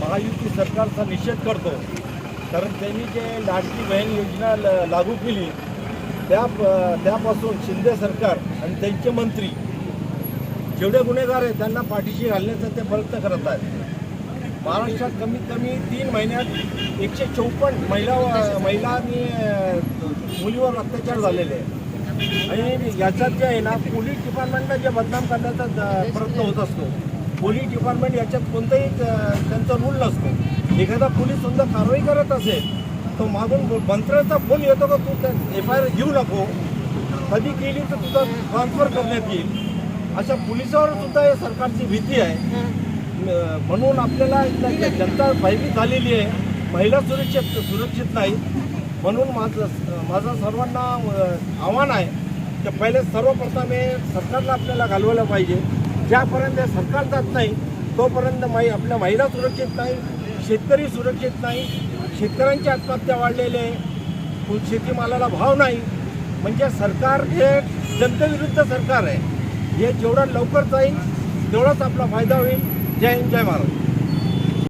महायुती सरकारचा निषेध करतो. कारण त्यांनी जे लाडकी बहीण योजना ल- लागू केली त्या त्यापासून शिंदे सरकार आणि त्यांचे मंत्री जेवढे गुन्हेगार आहेत त्यांना पाठीशी घालण्याचा ते प्रयत्न करत आहेत. महाराष्ट्रात कमीत कमी तीन महिन्यात एकशे चौपन्न महिला महिला आणि मुलीवर अत्याचार झालेले आहे आणि याच्यात जे आहे ना पोलीस डिपार्टमेंटला जे बदनाम करण्याचा प्रयत्न होत असतो. पोलीस डिपार्टमेंट याच्यात कोणताही त्यांचा रूल नसतो. एखादा पोलीस समजा कारवाई करत असेल तो मागून मंत्र्याचा फोन येतो का तू एफ आय आर घेऊ नको. कधी केली तर तुझा ट्रान्सफर करण्यात येईल. अशा पोलिसावर सुद्धा या सरकारची भीती आहे. म्हणून आपल्याला जनता भयभीत झालेली आहे. महिला सुरक्षित सुरक्षित नाही. म्हणून माझं माझं सर्वांना आव्हान आहे की पहिले सर्वप्रथम हे सरकारला आपल्याला घालवायला पाहिजे. ज्यापर्यंत हे सरकार जात नाही तोपर्यंत माही आपल्या महिला सुरक्षित नाही शेतकरी सुरक्षित नाही शेतकऱ्यांची आत्महत्या वाढलेली आहे शेतीमालाला भाव नाही. म्हणजे सरकार हे जनतेविरुद्ध सरकार आहे. हे जेवढं लवकर जाईल तेवढाच आपला फायदा होईल. जय हिंद जय महाराज